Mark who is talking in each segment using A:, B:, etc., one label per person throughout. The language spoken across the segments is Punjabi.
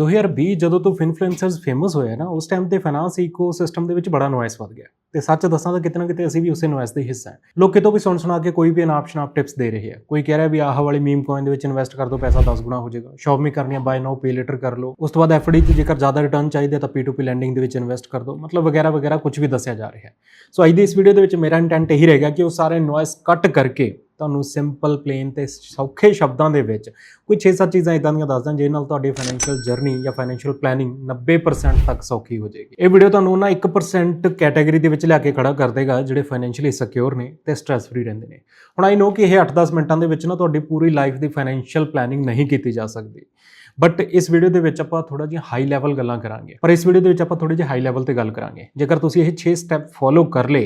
A: 2020 ਜਦੋਂ ਤੋਂ ਇਨਫਲੂਐਂਸਰਸ ਫੇਮਸ ਹੋਏ ਨਾ, ਉਸ ਟਾਈਮ ਤੇ ਫਾਈਨਾਂਸ ਇਕੋਸਿਸਟਮ ਦੇ ਵਿੱਚ ਬੜਾ ਨੋਇਸ ਵੱਧ ਗਿਆ। ਤੇ ਸੱਚ ਦੱਸਾਂ ਤਾਂ ਕਿਤੇ ਨਾ ਕਿਤੇ ਅਸੀਂ ਵੀ ਉਸੇ ਨੋਇਸ ਦੇ ਹਿੱਸਾ ਹਾਂ। ਲੋਕ ਕਿਤੋਂ ਵੀ ਸੁਣ ਸੁਣਾ ਕੇ ਕੋਈ ਵੀ ਅਨਾਪ ਸ਼ਨਾਪ ਟਿਪਸ ਦੇ ਰਹੇ ਆ। ਕੋਈ ਕਹਿ ਰਿਹਾ ਵੀ ਆਹ ਵਾਲੀ ਮੀਮ ਕੋਇਨ ਦੇ ਵਿੱਚ ਇਨਵੈਸਟ ਕਰ ਦਿਓ ਪੈਸਾ 10 ਗੁਣਾ ਹੋ ਜਾਏਗਾ। ਸ਼ਾਪਿੰਗ ਕਰਨੀ ਹੈ ਬਾਏ ਨਾਓ ਪੇ ਲੇਟਰ ਕਰ ਲਓ। ਉਸ ਤੋਂ ਬਾਅਦ ਐਫਡੀ ਤੇ ਜੇਕਰ ਜ਼ਿਆਦਾ ਰਿਟਰਨ ਚਾਹੀਦਾ ਤਾਂ P2P ਲੈਂਡਿੰਗ ਦੇ ਵਿੱਚ ਇਨਵੈਸਟ ਕਰ ਦਿਓ ਮਤਲਬ ਵਗੈਰਾ ਵਗੈਰਾ ਕੁਝ ਵੀ ਦੱਸਿਆ ਜਾ ਰਿਹਾ ਹੈ। ਸੋ ਅੱਜ ਦੀ ਇਸ ਵੀਡੀਓ ਦੇ ਵਿੱਚ ਮੇਰਾ ਇੰਟੈਂਟ ਇਹੀ ਰਹੇਗਾ ਕਿ ਉਹ ਸਾਰੇ ਨੋਇਸ ਕੱਟ ਕਰਕੇ ਤੁਹਾਨੂੰ ਸਿੰਪਲ ਪਲੇਨ ਤੇ ਸੌਖੇ ਸ਼ਬਦਾਂ ਦੇ ਵਿੱਚ ਕੋਈ 6-7 ਚੀਜ਼ਾਂ ਇਦਾਂ ਦੀਆਂ ਦੱਸਦਾ, ਜਿਹਦੇ ਨਾਲ ਤੁਹਾਡੀ ਫਾਈਨੈਂਸ਼ੀਅਲ ਜਰਨੀ ਜਾਂ ਫਾਈਨੈਂਸ਼ੀਅਲ ਪਲੈਨਿੰਗ 90% ਤੱਕ ਸੌਖੀ ਹੋ ਜਾਏਗੀ। ਇਹ ਵੀਡੀਓ ਤੁਹਾਨੂੰ ਉਹਨਾਂ 1% ਕੈਟਾਗਰੀ ਦੇ ਵਿੱਚ ਲਿਆ ਕੇ ਖੜਾ ਕਰ ਦੇਗਾ, ਜਿਹੜੇ ਫਾਈਨੈਂਸ਼ੀਅਲੀ ਸਿਕਿਉਰ ਨੇ ਤੇ ਸਟ੍ਰੈਸ ਫਰੀ ਰਹਿੰਦੇ ਨੇ। ਹੁਣ ਆਈ ਨੋ ਕਿ ਇਹ 8-10 ਮਿੰਟਾਂ ਦੇ ਵਿੱਚ ਨਾ ਤੁਹਾਡੀ ਪੂਰੀ ਲਾਈਫ ਦੀ ਫਾਈਨੈਂਸ਼ੀਅਲ ਪਲੈਨਿੰਗ ਨਹੀਂ ਕੀਤੀ ਜਾ ਸਕਦੀ। ਬਟ ਇਸ ਵੀਡੀਓ ਦੇ ਵਿੱਚ ਆਪਾਂ ਥੋੜਾ ਜਿਹਾ ਹਾਈ ਲੈਵਲ ਗੱਲਾਂ ਕਰਾਂਗੇ। ਪਰ ਇਸ ਵੀਡੀਓ ਦੇ ਵਿੱਚ ਆਪਾਂ ਥੋੜੀ ਜਿਹੀ ਹਾਈ ਲੈਵਲ ਤੇ ਗੱਲ ਕਰਾਂਗੇ। ਜੇਕਰ ਤੁਸੀਂ ਇਹ 6 ਸਟੈਪ ਫੋਲੋ ਕਰ ਲੇ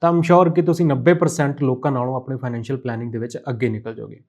A: ਤਾਂ ਆਮ ਸ਼ੋਰ ਕਿ ਤੁਸੀਂ 90% ਲੋਕਾਂ ਨਾਲੋਂ ਆਪਣੀ ਫਾਈਨੈਂਸ਼ੀਅਲ ਪਲੈਨਿੰਗ ਦੇ ਵਿੱਚ ਅੱਗੇ ਨਿਕਲ ਜਾਓਗੇ।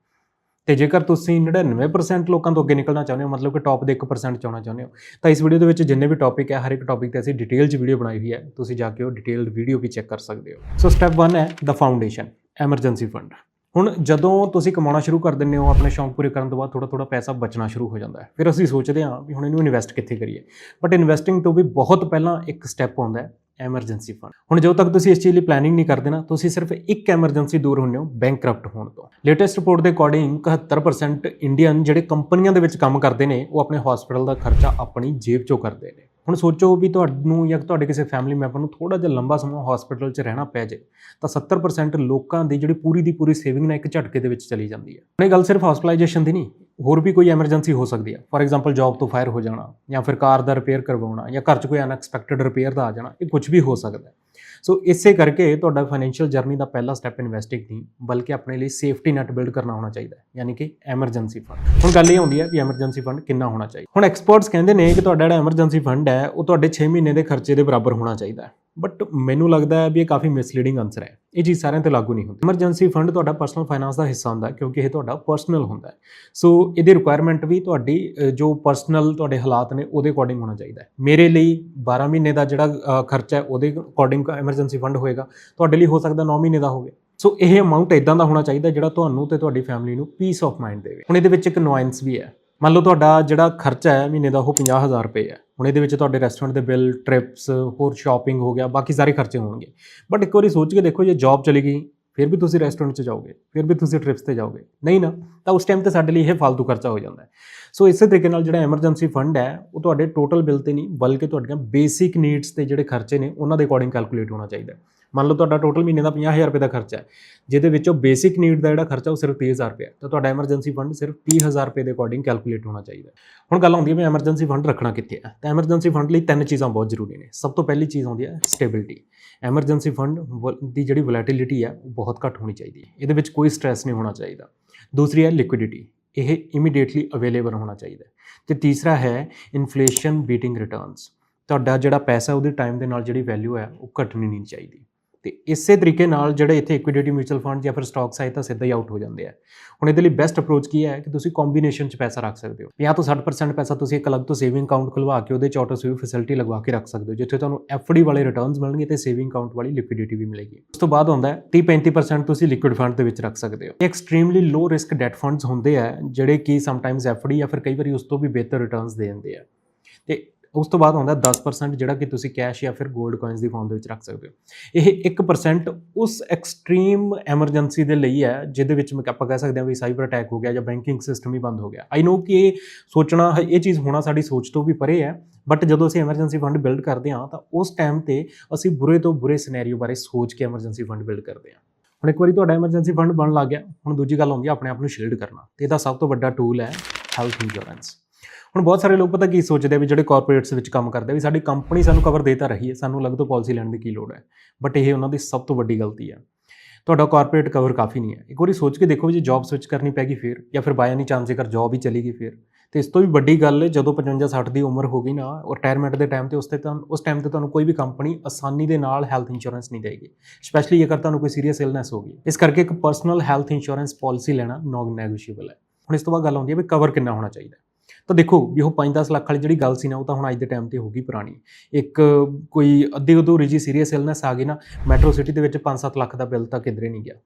A: ਤੇ ਜੇਕਰ ਤੁਸੀਂ 99% ਲੋਕਾਂ ਤੋਂ ਅੱਗੇ ਨਿਕਲਣਾ ਚਾਹੁੰਦੇ ਹੋ, ਮਤਲਬ ਕਿ ਟੌਪ ਦੇ 1% ਚਾਹਣਾ ਚਾਹੁੰਦੇ ਹੋ, ਤਾਂ ਇਸ ਵੀਡੀਓ ਦੇ ਵਿੱਚ ਜਿੰਨੇ ਵੀ ਟੌਪਿਕ ਹੈ, ਹਰ ਇੱਕ ਟੌਪਿਕ ਤੇ ਅਸੀਂ ਡਿਟੇਲ 'ਚ ਵੀਡੀਓ ਬਣਾਈ ਹੋਈ ਹੈ, ਤੁਸੀਂ ਜਾ ਕੇ ਉਹ ਡਿਟੇਲਡ ਵੀਡੀਓ ਵੀ ਚੈੱਕ ਕਰ ਸਕਦੇ ਹੋ। ਸੋ ਸਟੈਪ 1 ਹੈ ਦਾ ਫਾਊਂਡੇਸ਼ਨ ਐਮਰਜੈਂਸੀ ਫੰਡ ਹੁਣ ਜਦੋਂ ਤੁਸੀਂ ਕਮਾਉਣਾ ਸ਼ੁਰੂ ਕਰ ਦਿੰਦੇ ਹੋ, ਆਪਣੇ ਸ਼ੌਂਕ ਪੂਰੇ ਕਰਨ ਤੋਂ ਬਾਅਦ ਥੋੜਾ ਥੋੜਾ ਪੈਸਾ ਬਚਣਾ ਸ਼ੁਰੂ ਹੋ ਜਾਂਦਾ ਹੈ। ਫਿਰ ਅਸੀਂ ਸੋਚਦੇ ਹਾਂ ਵੀ ਹੁਣ ਇਹਨੂੰ ਇਨਵੈਸਟ ਕਿੱਥੇ ਕਰੀਏ। ਬਟ ਇਨਵੈਸਟਿੰਗ ਤੋਂ ਵੀ ਬਹੁਤ ਪਹਿਲਾਂ ਇੱਕ ਸਟੈਪ ਆਉਂਦਾ ਹੈ। ਐਮਰਜੈਂਸੀ ਫੰਡ ਹੁਣ ਜਦੋਂ ਤੱਕ ਤੁਸੀਂ ਇਸ ਚੀਜ਼ ਲਈ ਪਲੈਨਿੰਗ ਨਹੀਂ ਕਰਦੇ ਨਾ, ਤੁਸੀਂ ਸਿਰਫ ਇੱਕ ਐਮਰਜੈਂਸੀ ਦੂਰ ਹੁੰਦੇ ਹੋ ਬੈਂਕਰਪਟ ਹੋਣ ਤੋਂ। ਲੇਟੈਸਟ ਰਿਪੋਰਟ ਦੇ ਅਕੋਰਡਿੰਗ 71% ਇੰਡੀਅਨ ਜਿਹੜੇ ਕੰਪਨੀਆਂ ਦੇ ਵਿੱਚ ਕੰਮ ਕਰਦੇ ਨੇ, ਉਹ ਆਪਣੇ ਹਸਪੀਟਲ ਦਾ ਖਰਚਾ ਆਪਣੀ ਜੇਬ ਚੋਂ ਕਰਦੇ ਨੇ। ਹੁਣ ਸੋਚੋ ਵੀ ਤੁਹਾਨੂੰ ਜਾਂ ਤੁਹਾਡੇ ਕਿਸੇ ਫੈਮਿਲੀ ਮੈਂਬਰ ਨੂੰ ਥੋੜਾ ਜਿਹਾ ਲੰਬਾ ਸਮਾਂ ਹਸਪੀਟਲ 'ਚ ਰਹਿਣਾ ਪੈ ਜੇ ਤਾਂ 70% ਲੋਕਾਂ ਦੀ ਜਿਹੜੀ ਪੂਰੀ ਦੀ ਪੂਰੀ ਸੇਵਿੰਗ ਨਾ ਇੱਕ ਝਟਕੇ ਦੇ ਵਿੱਚ ਚਲੀ ਜਾਂਦੀ ਹੈ। ਹੁਣ ਇਹ ਗੱਲ ਸਿਰਫ ਹਸਪੀਟਲਾਈਜੇਸ਼ਨ ਦੀ ਨਹੀਂ ਹੋਰ ਵੀ ਕੋਈ ਐਮਰਜੈਂਸੀ ਹੋ ਸਕਦੀ ਹੈ ਫੋਰ ਐਗਜ਼ਾਮਪਲ ਜੌਬ ਤੋਂ ਫਾਇਰ ਹੋ ਜਾਣਾ ਜਾਂ ਫਿਰ ਕਾਰ ਦਾ ਰਿਪੇਅਰ ਕਰਵਾਉਣਾ ਜਾਂ ਘਰ 'ਚ ਕੋਈ ਅਨਐਕਸਪੈਕਟਿਡ ਰਿਪੇਅਰ ਦਾ ਆ ਜਾਣਾ, ਇਹ ਕੁਝ ਵੀ ਹੋ ਸਕਦਾ ਸੋ ਇਸੇ ਕਰਕੇ ਤੁਹਾਡਾ ਫਾਈਨੈਂਸ਼ੀਅਲ ਜਰਨੀ ਦਾ ਪਹਿਲਾ ਸਟੈਪ ਇਨਵੈਸਟਿੰਗ ਨਹੀਂ, ਬਲਕਿ ਆਪਣੇ ਲਈ ਸੇਫਟੀ ਨੈਟ ਬਿਲਡ ਕਰਨਾ ਹੋਣਾ ਚਾਹੀਦਾ ਯਾਨੀ ਕਿ ਐਮਰਜੈਂਸੀ ਫੰਡ ਹੁਣ ਗੱਲ ਇਹ ਹੁੰਦੀ ਹੈ ਵੀ ਐਮਰਜੈਂਸੀ ਫੰਡ ਕਿੰਨਾ ਹੋਣਾ ਚਾਹੀਦਾ। ਹੁਣ ਐਕਸਪਰਟਸ ਕਹਿੰਦੇ ਨੇ ਕਿ ਤੁਹਾਡਾ ਜਿਹੜਾ ਐਮਰਜੈਂਸੀ ਫੰਡ ਹੈ, ਉਹ ਤੁਹਾਡੇ 6 ਮਹੀਨੇ ਦੇ ਖਰਚੇ ਦੇ ਬਰਾਬਰ ਹੋਣਾ ਚਾਹੀਦਾ ਬਟ ਮੈਨੂੰ ਲੱਗਦਾ ਹੈ ਵੀ ਇਹ ਕਾਫੀ ਮਿਸਲੀਡਿੰਗ ਆਨਸਰ ਹੈ। ਇਹ ਚੀਜ਼ ਸਾਰਿਆਂ ਤੇ ਲਾਗੂ ਨਹੀਂ ਹੁੰਦੀ। ਐਮਰਜੈਂਸੀ ਫੰਡ ਤੁਹਾਡਾ ਪਰਸਨਲ ਫਾਈਨਾਂਸ ਦਾ ਹਿੱਸਾ ਹੁੰਦਾ ਕਿਉਂਕਿ ਇਹ ਤੁਹਾਡਾ ਪਰਸਨਲ ਹੁੰਦਾ ਹੈ। ਸੋ ਇਹਦੀ ਰਿਕੁਆਇਰਮੈਂਟ ਵੀ ਤੁਹਾਡੀ ਜੋ ਪਰਸਨਲ ਤੁਹਾਡੇ ਹਾਲਾਤ ਨੇ, ਉਹਦੇ ਅਕੋਰਡਿੰਗ ਹੋਣਾ ਚਾਹੀਦਾ ਹੈ। ਮੇਰੇ ਲਈ 12 ਮਹੀਨੇ ਦਾ ਜਿਹੜਾ ਖਰਚਾ ਹੈ, ਉਹਦੇ ਅਕੋਰਡਿੰਗ ਐਮਰਜੈਂਸੀ ਫੰਡ ਹੋਏਗਾ। ਤੁਹਾਡੇ ਲਈ ਹੋ ਸਕਦਾ 9 ਮਹੀਨੇ ਦਾ ਹੋਵੇ। ਸੋ ਇਹ ਅਮਾਉਂਟ ਇਦਾਂ ਦਾ ਹੋਣਾ ਚਾਹੀਦਾ ਜਿਹੜਾ ਤੁਹਾਨੂੰ ਤੇ ਤੁਹਾਡੀ ਫੈਮਿਲੀ ਨੂੰ ਪੀਸ ਆਫ ਮਾਈਂਡ ਦੇਵੇ। ਹੁਣ ਇਹਦੇ ਵਿੱਚ ਇੱਕ ਨੁਆਇੰਸ ਵੀ ਹੈ। ਮੰਨ ਲਓ ਤੁਹਾਡਾ ਜਿਹੜਾ ਖਰਚਾ ਹੈ ਮਹੀਨੇ ਦਾ, ਉਹ 50000 ਰੁਪਏ ਹੈ। ਹੁਣ ਇਹਦੇ ਵਿੱਚ ਤੁਹਾਡੇ ਰੈਸਟੋਰੈਂਟ ਦੇ ਬਿੱਲ ਟ੍ਰਿਪਸ ਹੋਰ ਸ਼ਾਪਿੰਗ ਹੋ ਗਿਆ, ਬਾਕੀ ਸਾਰੇ ਖਰਚੇ ਹੋਣਗੇ। ਬਟ ਇੱਕ ਵਾਰੀ ਸੋਚ ਕੇ ਦੇਖੋ, ਜੇ ਜੌਬ ਚਲੀ ਗਈ ਫਿਰ ਵੀ ਤੁਸੀਂ ਰੈਸਟੋਰੈਂਟ 'ਚ ਜਾਓਗੇ, ਫਿਰ ਵੀ ਤੁਸੀਂ ਟ੍ਰਿਪਸ ਤੇ ਜਾਓਗੇ। ਨਹੀਂ ਨਾ, ਤਾਂ ਉਸ ਟਾਈਮ ਤੇ ਸਾਡੇ ਲਈ ਇਹ ਫालतू ਖਰਚਾ ਹੋ ਜਾਂਦਾ ਹੈ। ਸੋ ਇਸੇ ਤਰੀਕੇ ਨਾਲ ਜਿਹੜਾ ਐਮਰਜੈਂਸੀ ਫੰਡ ਹੈ, ਉਹ ਤੁਹਾਡੇ ਟੋਟਲ ਬਿੱਲ ਤੇ ਨਹੀਂ, ਬਲਕਿ ਤੁਹਾਡੀਆਂ ਬੇਸਿਕ ਨੀਡਸ ਤੇ ਜਿਹੜੇ ਖਰਚੇ ਨੇ, ਉਹਨਾਂ ਦੇ ਅਕੋਰਡਿੰਗ ਕੈਲਕੂਲੇਟ ਹੋਣਾ ਚਾਹੀਦਾ ਹੈ। ਮੰਨ ਲਓ ਤੁਹਾਡਾ ਟੋਟਲ ਮਹੀਨੇ ਦਾ 50000 ਰੁਪਏ ਦਾ ਖਰਚਾ ਹੈ, ਜਿਹਦੇ ਵਿੱਚੋਂ ਬੇਸਿਕ ਨੀਡ ਦਾ ਜਿਹੜਾ ਖਰਚਾ, ਉਹ ਸਿਰਫ 30000 ਰੁਪਏ ਹੈ। ਤਾਂ ਤੁਹਾਡਾ ਐਮਰਜੈਂਸੀ ਫੰਡ ਸਿਰਫ 30000 ਰੁਪਏ ਦੇ ਅਕੋਰਡਿੰਗ ਕੈਲਕੂਲੇਟ ਹੋਣਾ ਚਾਹੀਦਾ ਹੁਣ ਗੱਲ ਆਉਂਦੀ ਹੈ ਮੈਂ ਐਮਰਜੈਂਸੀ ਫੰਡ ਰੱਖਣਾ ਕਿੱਥੇ ਹੈ। ਤਾਂ ਐਮਰਜੈਂਸੀ ਫੰਡ ਲਈ ਤਿੰਨ ਚੀਜ਼ਾਂ ਬਹੁਤ ਜ਼ਰੂਰੀ ਨੇ। ਸਭ ਤੋਂ ਪਹਿਲੀ ਚੀਜ਼ ਆਉਂਦੀ ਹੈ ਸਟੇਬਿਲਿਟੀ ਐਮਰਜੈਂਸੀ ਫੰਡ ਦੀ ਜਿਹੜੀ ਵੋਲੈਟਿਲਿਟੀ ਹੈ ਉਹ ਬਹੁਤ ਘੱਟ ਹੋਣੀ ਚਾਹੀਦੀ ਹੈ। ਇਹਦੇ ਵਿੱਚ ਕੋਈ ਸਟ੍ਰੈਸ ਨਹੀਂ ਹੋਣਾ ਚਾਹੀਦਾ। ਦੂਸਰੀ ਹੈ ਲਿਕੁਇਡਿਟੀ ਇਹ ਇਮੀਡੀਏਟਲੀ ਅਵੇਲੇਬਲ ਹੋਣਾ ਚਾਹੀਦਾ ਹੈ। ਤੇ ਤੀਸਰਾ ਹੈ ਇਨਫਲੇਸ਼ਨ ਬੀਟਿੰਗ ਰਿਟਰਨਸ ਤੁਹਾਡਾ ਜਿਹੜਾ ਪੈਸਾ ਉਹਦੇ ਟਾਈਮ ਦੇ ਨਾਲ ਜਿਹੜੀ ਵੈਲਿਊ ਹੈ ਉਹ ਘਟਣੀ ਨਹੀਂ ਚਾਹੀਦੀ। ਤੇ ਇਸੇ ਤਰੀਕੇ ਨਾਲ ਜਿਹੜੇ ਇੱਥੇ ਇਕੁਇਟੀ ਮਿਊਚੁਅਲ ਫੰਡ ਜਾਂ ਫਿਰ ਸਟਾਕਸ ਆਏ ਤਾਂ ਸਿੱਧਾ ਹੀ ਆਊਟ ਹੋ ਜਾਂਦੇ ਆ। ਹੁਣ ਇਹਦੇ ਲਈ ਬੈਸਟ ਅਪਰੋਚ ਕੀ ਹੈ ਕਿ ਤੁਸੀਂ ਕੰਬੀਨੇਸ਼ਨ 'ਚ ਪੈਸਾ ਰੱਖ ਸਕਦੇ ਹੋ। ਜਾਂ ਤਾਂ 60% ਪੈਸਾ ਤੁਸੀਂ ਇੱਕ ਅਲੱਗ ਤੋਂ ਸੇਵਿੰਗ ਅਕਾਊਂਟ ਖੁਲਵਾ ਕੇ ਉਹਦੇ 'ਚ ਆਟੋ ਸੇਵ ਫੈਸਿਲਿਟੀ ਲਗਵਾ ਕੇ ਰੱਖ ਸਕਦੇ ਹੋ, ਜਿੱਥੇ ਤੁਹਾਨੂੰ ਐਫਡੀ ਵਾਲੇ ਰਿਟਰਨਸ ਮਿਲਣਗੇ ਤੇ ਸੇਵਿੰਗ ਅਕਾਊਂਟ ਵਾਲੀ ਲਿਕੁਇਡਿਟੀ ਵੀ ਮਿਲੇਗੀ। ਉਸ ਤੋਂ ਬਾਅਦ ਹੁੰਦਾ ਹੈ 30-35% ਤੁਸੀਂ ਲਿਕੁਇਡ ਫੰਡ ਦੇ ਵਿੱਚ ਰੱਖ ਸਕਦੇ ਹੋ। Extremely low risk debt funds ਹੁੰਦੇ ਆ, ਜਿਹੜੇ ਕਿ ਸਮਟਾਈਮਸ ਐਫਡੀ ਜਾਂ ਫਿਰ ਕਈ ਵਾਰੀ ਉਸ ਤੋਂ ਵੀ ਬਿਹਤਰ ਰਿਟਰਨਸ ਦੇ ਦਿੰਦੇ ਆ। ਤੇ ਉਸ ਤੋਂ ਬਾਅਦ ਆਉਂਦਾ 10% ਜਿਹੜਾ ਕਿ ਤੁਸੀਂ ਕੈਸ਼ ਜਾਂ ਫਿਰ 골ਡ ਕੋਇਨਸ ਦੀ ਫਾਰਮ ਦੇ ਵਿੱਚ ਰੱਖ ਸਕਦੇ ਹੋ। ਇਹ 1% ਉਸ ਐਕਸਟ੍ਰੀਮ ਐਮਰਜੈਂਸੀ ਦੇ ਲਈ ਹੈ, ਜਿਹਦੇ ਵਿੱਚ ਮੈਂ ਆਪਾਂ ਕਹਿ ਸਕਦੇ ਹਾਂ ਵੀ ਸਾਈਬਰ ਅਟੈਕ ਹੋ ਗਿਆ ਜਾਂ ਬੈਂਕਿੰਗ ਸਿਸਟਮ ਹੀ ਬੰਦ ਹੋ ਗਿਆ। ਆਈ ਨੋ ਕਿ ਇਹ ਸੋਚਣਾ, ਇਹ ਚੀਜ਼ ਹੋਣਾ ਸਾਡੀ ਸੋਚ ਤੋਂ ਵੀ ਪਰੇ ਹੈ ਬਟ ਜਦੋਂ ਅਸੀਂ ਐਮਰਜੈਂਸੀ ਫੰਡ ਬਿਲਡ ਕਰਦੇ ਹਾਂ, ਤਾਂ ਉਸ ਟਾਈਮ ਤੇ ਅਸੀਂ ਬੁਰੇ ਤੋਂ ਬੁਰੇ ਸਿਨੈਰੀਓ ਬਾਰੇ ਸੋਚ ਕੇ ਐਮਰਜੈਂਸੀ ਫੰਡ ਬਿਲਡ ਕਰਦੇ ਹਾਂ। ਹੁਣ ਇੱਕ ਵਾਰੀ ਤੁਹਾਡਾ ਐਮਰਜੈਂਸੀ ਫੰਡ ਬਣ ਲੱਗ ਗਿਆ, ਹੁਣ ਦੂਜੀ ਗੱਲ ਆਉਂਦੀ ਹੈ ਆਪਣੇ ਆਪ ਨੂੰ ਸ਼ੀਲਡ ਕਰਨਾ। ਤੇ ਇਹਦਾ ਸਭ ਤੋਂ ਵੱਡਾ ਟੂਲ ਹੈ ਹੈਲਥ ਇੰਸ਼ੋਰੈਂਸ ਹੁਣ ਬਹੁਤ ਸਾਰੇ ਲੋਕ ਪਤਾ ਕੀ ਸੋਚਦੇ ਆ ਵੀ ਜਿਹੜੇ ਕਾਰਪੋਰੇਟਸ ਵਿੱਚ ਕੰਮ ਕਰਦੇ ਆ, ਵੀ ਸਾਡੀ ਕੰਪਨੀ ਸਾਨੂੰ ਕਵਰ ਦੇ ਤਾਂ ਰਹੀ ਹੈ, ਸਾਨੂੰ ਅਲੱਗ ਤੋਂ ਪਾਲਿਸੀ ਲੈਣ ਦੀ ਕੀ ਲੋੜ ਹੈ? ਬਟ ਇਹ ਉਹਨਾਂ ਦੀ ਸਭ ਤੋਂ ਵੱਡੀ ਗਲਤੀ ਹੈ ਤੁਹਾਡਾ ਕਾਰਪੋਰੇਟ ਕਵਰ ਕਾਫੀ ਨਹੀਂ ਹੈ। ਇੱਕ ਵਾਰੀ ਸੋਚ ਕੇ ਦੇਖੋ ਵੀ ਜੇ ਜੌਬ ਸਵਿਚ ਕਰਨੀ ਪੈਗੀ ਫਿਰ, ਜਾਂ ਫਿਰ ਬਾਈ ਐਨੀ ਚਾਂਸ ਜੇਕਰ ਜੌਬ ਹੀ ਚਲੀ ਗਈ ਫਿਰ, ਤੇ ਇਸ ਤੋਂ ਵੀ ਵੱਡੀ ਗੱਲ ਹੈ ਜਦੋਂ 55 60 ਦੀ ਉਮਰ ਹੋ ਗਈ ਨਾ ਰਿਟਾਇਰਮੈਂਟ ਦੇ ਟਾਈਮ ਤੇ ਉਸ ਤੇ ਤੁਹਾਨੂੰ, ਉਸ ਟਾਈਮ ਤੇ ਤੁਹਾਨੂੰ ਕੋਈ ਵੀ ਕੰਪਨੀ ਆਸਾਨੀ ਦੇ ਨਾਲ ਹੈਲਥ ਇੰਸ਼ੋਰੈਂਸ ਨਹੀਂ ਦੇਗੀ। ਸਪੈਸ਼ਲੀ ਜੇਕਰ ਤੁਹਾਨੂੰ ਕੋਈ ਸੀਰੀਅਸ ਇਲਨੈਸ ਹੋ ਗਈ। ਇਸ ਕਰਕੇ ਇੱਕ ਪਰਸਨਲ ਹੈਲਥ ਇੰਸ਼ੋਰੈਂਸ ਪਾਲਿਸੀ ਲੈਣਾ ਨੋਨ ਨੈਗੋਸ਼ੀਏਬਲ ਹੈ। ਹੁਣ ਇਸ ਤੋਂ ਬਾਅਦ ਗੱਲ ਆਉਂਦੀ ਹੈ ਵੀ ਕਵਰ ਕਿੰਨਾ ਹੋਣਾ ਚਾਹੀਦਾ ਤਾਂ ਦੇਖੋ ਵੀ ਉਹ 5-10 ਲੱਖ ਵਾਲੀ ਜਿਹੜੀ ਗੱਲ ਸੀ ਨਾ, ਉਹ ਤਾਂ ਹੁਣ ਅੱਜ ਦੇ ਟਾਈਮ ਤੇ ਹੋ ਗਈ ਪੁਰਾਣੀ। ਇੱਕ ਕੋਈ ਅੱਧੀ ਅਧੂਰੀ ਜੀ ਸੀਰੀਅਸ ਇਲਨੈਸ ਆ ਗਈ ਨਾ ਮੈਟਰੋ ਸਿਟੀ ਦੇ ਵਿੱਚ 5-7 ਲੱਖ ਦਾ ਬਿੱਲ ਤਾਂ ਕਿਧਰੇ ਨਹੀਂ ਗਿਆ।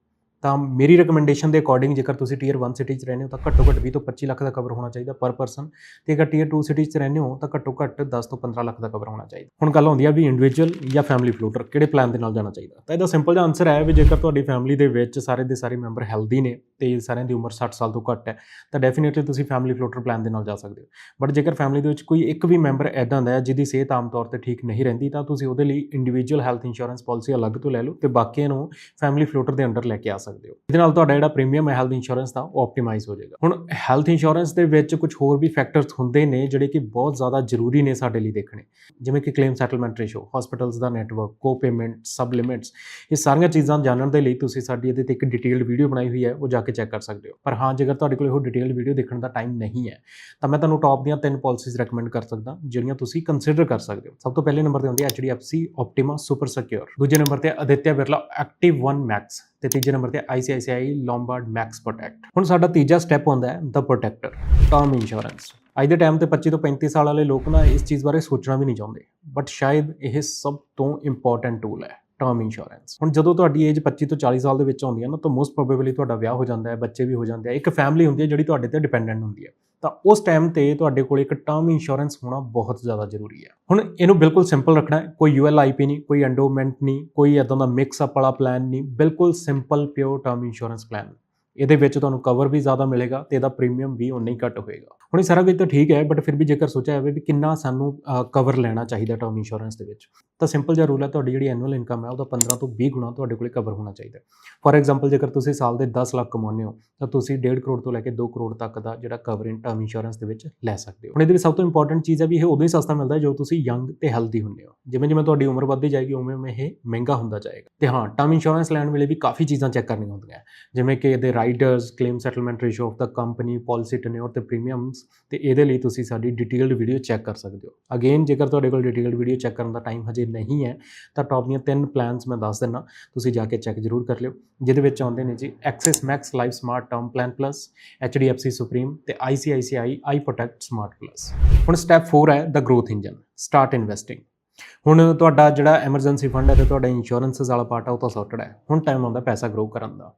A: ਤਾਂ ਮੇਰੀ ਰეკਮੈਂਡੇਸ਼ਨ ਦੇ ਅਕੋਰਡਿੰਗ ਜੇਕਰ ਤੁਸੀਂ ਟੀਅਰ 1 ਸਿਟੀ 'ਚ ਰਹਿੰਦੇ ਹੋ, ਤਾਂ ਘੱਟੋ ਘੱਟ 20 ਤੋਂ 25 ਲੱਖ ਦਾ ਕਵਰ ਹੋਣਾ ਚਾਹੀਦਾ ਪਰ ਪਰਸਨ ਤੇ ਅਗਰ ਟੀਅਰ 2 ਸਿਟੀ 'ਚ ਰਹਿੰਦੇ ਹੋ, ਤਾਂ ਘੱਟੋ ਘੱਟ 10 ਤੋਂ 15 ਲੱਖ ਦਾ ਕਵਰ ਹੋਣਾ ਚਾਹੀਦਾ। ਹੁਣ ਗੱਲ ਆਉਂਦੀ ਆ ਵੀ ਇੰਡੀਵਿਜੂਅਲ ਜਾਂ ਫੈਮਿਲੀ ਫਲੋਟਰ ਕਿਹੜੇ ਪਲਾਨ ਦੇ ਨਾਲ ਜਾਣਾ ਚਾਹੀਦਾ? ਤਾਂ ਇਹਦਾ ਸਿੰਪਲ ਜਿਹਾ ਆਨਸਰ ਹੈ ਵੀ ਜੇਕਰ ਤੁਹਾਡੀ ਫੈਮਿਲੀ ਦੇ ਵਿੱਚ ਸਾਰੇ ਦੇ ਸਾਰੇ ਮੈਂਬਰ ਹੈਲਦੀ ਨੇ ਤੇ ਸਾਰਿਆਂ ਦੀ ਉਮਰ 60 ਸਾਲ ਤੋਂ ਘੱਟ ਹੈ, ਤਾਂ ਡੈਫੀਨਿਟਲੀ ਤੁਸੀਂ ਫੈਮਿਲੀ ਫਲੋਟਰ ਪਲਾਨ ਦੇ ਨਾਲ ਜਾ ਸਕਦੇ ਹੋ। ਬਟ ਜੇਕਰ ਫੈਮਿਲੀ ਦੇ ਵਿੱਚ ਕੋਈ ਇੱਕ ਵੀ ਮੈਂਬਰ ਐਦਾਂ ਦਾ ਹੈ, ਜਿਹਦੀ ਸਿਹਤ ਆਮ ਤੌਰ ਤੇ ਠੀਕ ਨਹੀਂ ਰਹਿੰਦੀ, ਤਾਂ ਤੁਸੀਂ ਉਹਦੇ ਲਈ ਇੰਡੀਵਿਜੂਅਲ ਹੈਲਥ ਇੰਸ਼ੋਰੈਂਸ ਪਾਲਿਸੀ ਅਲੱਗ ਤੋਂ ਲੈ ਲਓ ਤੇ ਬਾਕੀਆਂ ਨੂੰ ਫੈਮਿਲੀ ਫਲੋਟਰ ਦੇ ਅੰਡਰ ਲੈ ਕੇ ਆ ਸਕਦੇ ਹੋ। ਇਹਦੇ ਨਾਲ ਤੁਹਾਡਾ ਜਿਹੜਾ ਪ੍ਰੀਮੀਅਮ ਹੈ ਹੈਲਥ ਇੰਸ਼ੋਰੈਂਸ ਦਾ, ਉਹ ਆਪਟੀਮਾਈਜ਼ ਹੋ ਜਾਏਗਾ। ਹੁਣ ਹੈਲਥ ਇੰਸ਼ੋਰੈਂਸ ਦੇ ਵਿੱਚ ਕੁਝ ਹੋਰ ਵੀ ਫੈਕਟਰਸ ਹੁੰਦੇ ਨੇ, ਜਿਹੜੇ ਕਿ ਬਹੁਤ ਜ਼ਿਆਦਾ ਜ਼ਰੂਰੀ ਨੇ ਸਾਡੇ ਲਈ ਦੇਖਣੇ। ਜਿਵੇਂ ਕਿ ਕਲੇਮ ਸੈਟਲਮੈਂਟ ਰੇਸ਼ੋ ਹਸਪੀਟਲਸ ਦਾ network co payment sub limits ਇਹ ਸਾਰੀਆਂ ਚੀਜ਼ਾਂ ਜਾਣਨ ਦੇ ਲਈ ਤੁਸੀਂ ਸਾਡੀ ਇਹਦੇ ਤੇ ਇੱਕ ਡਿਟੇਲਡ ਵੀਡੀਓ ਬਣਾਈ ਹੋਈ ਹੈ, ਉਹ ਜਾ ਕੇ ਚੈੱਕ ਕਰ ਸਕਦੇ ਹੋ। ਪਰ ਹਾਂ, ਜੇਕਰ ਤੁਹਾਡੇ ਕੋਲ ਉਹ ਡਿਟੇਲਡ ਵੀਡੀਓ ਦੇਖਣ ਦਾ ਟਾਈਮ ਨਹੀਂ ਹੈ, ਤਾਂ ਮੈਂ ਤੁਹਾਨੂੰ ਟੌਪ ਦੀਆਂ ਤਿੰਨ ਪਾਲਿਸੀਜ਼ ਰეკਮੈਂਡ ਕਰ ਸਕਦਾ, ਜਿਹੜੀਆਂ ਤੁਸੀਂ ਕੰਸੀਡਰ ਕਰ ਸਕਦੇ ਹੋ। ਸਭ ਤੋਂ ਪਹਿਲੇ ਨੰਬਰ ਤੇ ਹੁੰਦੀ ਹੈ HDFC Optima Super Secure ਦੂਜੇ ਨੰਬਰ ਤੇ Aditya Birla Active One Max ਤੇ ਤੀਜੇ ਨੰਬਰ ਤੇ ICICI Lombard Max Protect ਹੁਣ ਸਾਡਾ ਤੀਜਾ ਸਟੈਪ ਹੁੰਦਾ ਹੈ The Protector ਟਰਮ ਇੰਸ਼ੋਰੈਂਸ ਅੱਜ ਦੇ ਟਾਈਮ ਤੇ 25 ਤੋਂ 35 ਸਾਲ ਵਾਲੇ ਲੋਕ ਨਾ ਇਸ ਚੀਜ਼ ਬਾਰੇ ਸੋਚਣਾ ਵੀ ਨਹੀਂ ਚਾਹੁੰਦੇ ਬਟ ਸ਼ਾਇਦ ਇਹ ਸਭ ਤੋਂ ਇੰਪੋਰਟੈਂਟ ਟੂਲ ਹੈ। ਟਰਮ ਇੰਸ਼ੋਰੈਂਸ ਹੁਣ ਜਦੋਂ ਤੁਹਾਡੀ ਏਜ 25 ਤੋਂ 40 ਸਾਲ ਦੇ ਵਿੱਚ ਆਉਂਦੀ ਹੈ ਨਾ, ਤਾਂ ਮੋਸਟ ਪ੍ਰੋਬੇਬਲੀ ਤੁਹਾਡਾ ਵਿਆਹ ਹੋ ਜਾਂਦਾ ਹੈ, ਬੱਚੇ ਵੀ ਹੋ ਜਾਂਦੇ ਆ, ਇੱਕ ਫੈਮਿਲੀ ਹੁੰਦੀ ਹੈ ਜਿਹੜੀ ਤੁਹਾਡੇ ਤੇ ਡਿਪੈਂਡੈਂਟ ਹੁੰਦੀ ਹੈ। ਤਾਂ ਉਸ ਟਾਈਮ ਤੇ ਤੁਹਾਡੇ ਕੋਲ ਇੱਕ ਟਰਮ ਇੰਸ਼ੋਰੈਂਸ ਹੋਣਾ ਬਹੁਤ ਜ਼ਿਆਦਾ ਜ਼ਰੂਰੀ ਹੈ। ਹੁਣ ਇਹਨੂੰ ਬਿਲਕੁਲ ਸਿੰਪਲ ਰੱਖਣਾ ਹੈ, ਕੋਈ ਯੂਐਲਆਈਪੀ ਨਹੀਂ, ਕੋਈ ਐਂਡੋਮੈਂਟ ਨਹੀਂ, ਕੋਈ ਇਦਾਂ ਦਾ ਮਿਕਸ ਅਪ ਵਾਲਾ ਪਲਾਨ ਨਹੀਂ, ਬਿਲਕੁਲ simple pure term insurance plan ਇਹਦੇ ਵਿੱਚ ਤੁਹਾਨੂੰ ਕਵਰ ਵੀ ਜ਼ਿਆਦਾ ਮਿਲੇਗਾ ਤੇ ਇਹਦਾ ਪ੍ਰੀਮੀਅਮ ਵੀ ਉਨਾ ਹੀ ਘੱਟ ਹੋਏਗਾ। ਹੁਣ ਇਹ ਸਾਰਾ ਕੁਝ ਤਾਂ ਠੀਕ ਹੈ ਬਟ ਫਿਰ ਵੀ ਜੇਕਰ ਸੋਚਿਆ ਜਾਵੇ ਵੀ ਕਿੰਨਾ ਸਾਨੂੰ ਕਵਰ ਲੈਣਾ ਚਾਹੀਦਾ ਟਰਮ ਇੰਸ਼ੋਰੈਂਸ ਦੇ ਵਿੱਚ, ਤਾਂ ਸਿੰਪਲ ਜਿਹਾ ਰੂਲ ਹੈ ਤੁਹਾਡੀ ਜਿਹੜੀ ਐਨੂਅਲ ਇਨਕਮ ਹੈ, ਉਹਦਾ 15 ਤੋਂ 20 ਗੁਣਾ ਤੁਹਾਡੇ ਕੋਲੇ ਕਵਰ ਹੋਣਾ ਚਾਹੀਦਾ ਫੋਰ ਐਗਜ਼ਾਮਪਲ ਜੇਕਰ ਤੁਸੀਂ ਸਾਲ ਦੇ 10 ਲੱਖ ਕਮਾਉਂਦੇ ਹੋ, ਤਾਂ ਤੁਸੀਂ 1.5 ਕਰੋੜ ਤੋਂ ਲੈ ਕੇ 2 ਕਰੋੜ ਤੱਕ ਦਾ ਜਿਹੜਾ ਕਵਰ ਇਨ ਟਰਮ ਇੰਸ਼ੋਰੈਂਸ ਦੇ ਵਿੱਚ ਲੈ ਸਕਦੇ ਹੋ। ਹੁਣ ਇਹਦੇ ਵਿੱਚ ਸਭ ਤੋਂ ਇੰਪੋਰਟੈਂਟ ਚੀਜ਼ ਹੈ ਵੀ ਇਹ ਉਦੋਂ ਹੀ ਸਸਤਾ ਮਿਲਦਾ ਹੈ ਜਦੋਂ ਤੁਸੀਂ ਯੰਗ ਤੇ ਹੈਲਦੀ ਹੁੰਦੇ ਹੋ। ਜਿਵੇਂ ਜਿਵੇਂ ਤੁਹਾਡੀ ਉਮਰ ਵੱਧਦੀ ਜਾਏਗੀ, ਉਵੇਂ ਉਵੇਂ ਇਹ ਮਹਿੰਗਾ ਹੁੰਦਾ ਜਾਏਗਾ। ਤੇ ਹਾਂ ਟਰਮ ਇੰਸ਼ੋਰੈਂਸ ਲੈਣ ਵੇਲੇ ਵੀ ਕਾਫੀ ਚੀਜ਼ਾਂ ਚੈੱਕ ਕਰਨੀਆਂ ਹੁੰਦੀਆਂ ਜਿਵੇਂ ਕਿ ਇਹਦੇ riders claim settlement ratio of the company policy tenure ਤੇ ਪ੍ਰੀਮੀਅਮਸ ਤੇ ਇਹਦੇ ਲਈ ਤੁਸੀਂ ਸਾਡੀ ਡਿਟੇਲਡ ਵੀਡੀਓ ਚੈੱਕ ਕਰ ਸਕਦੇ ਹੋ। ਅਗੇਨ ਜੇਕਰ ਤੁਹਾਡੇ ਕੋਲ ਡਿਟੇਲਡ ਵੀਡੀਓ ਚੈੱਕ ਕਰਨ ਦਾ ਟਾਈਮ ਹਜੇ ਨਹੀਂ ਹੈ, ਤਾਂ ਟੌਪ ਦੀਆਂ ਤਿੰਨ ਪਲਾਨਸ ਮੈਂ ਦੱਸ ਦਿੰਨਾ ਤੁਸੀਂ ਜਾ ਕੇ ਚੈੱਕ ਜ਼ਰੂਰ ਕਰ ਲਿਓ। ਜਿਹਦੇ ਵਿੱਚ ਆਉਂਦੇ ਨੇ ਜੀ Axis Max Life smart term plan plus HDFC supreme ਤੇ ICICI I protect smart plus ਹੁਣ ਸਟੈਪ 4 ਹੈ ਦਾ ਗਰੋਥ ਇੰਜਨ ਸਟਾਰਟ ਇਨਵੈਸਟਿੰਗ ਹੁਣ ਤੁਹਾਡਾ ਜਿਹੜਾ ਐਮਰਜੈਂਸੀ ਫੰਡ ਹੈ ਤੇ ਤੁਹਾਡਾ ਇੰਸ਼ੋਰੈਂਸਸ ਵਾਲਾ ਪਾਰਟ ਆ, ਉਹ ਤਾਂ ਸੌਟਡ ਹੈ। ਹੁਣ ਟਾਈਮ ਆਉਂਦਾ ਪੈਸਾ ਗਰੋ ਕਰਨ ਦਾ।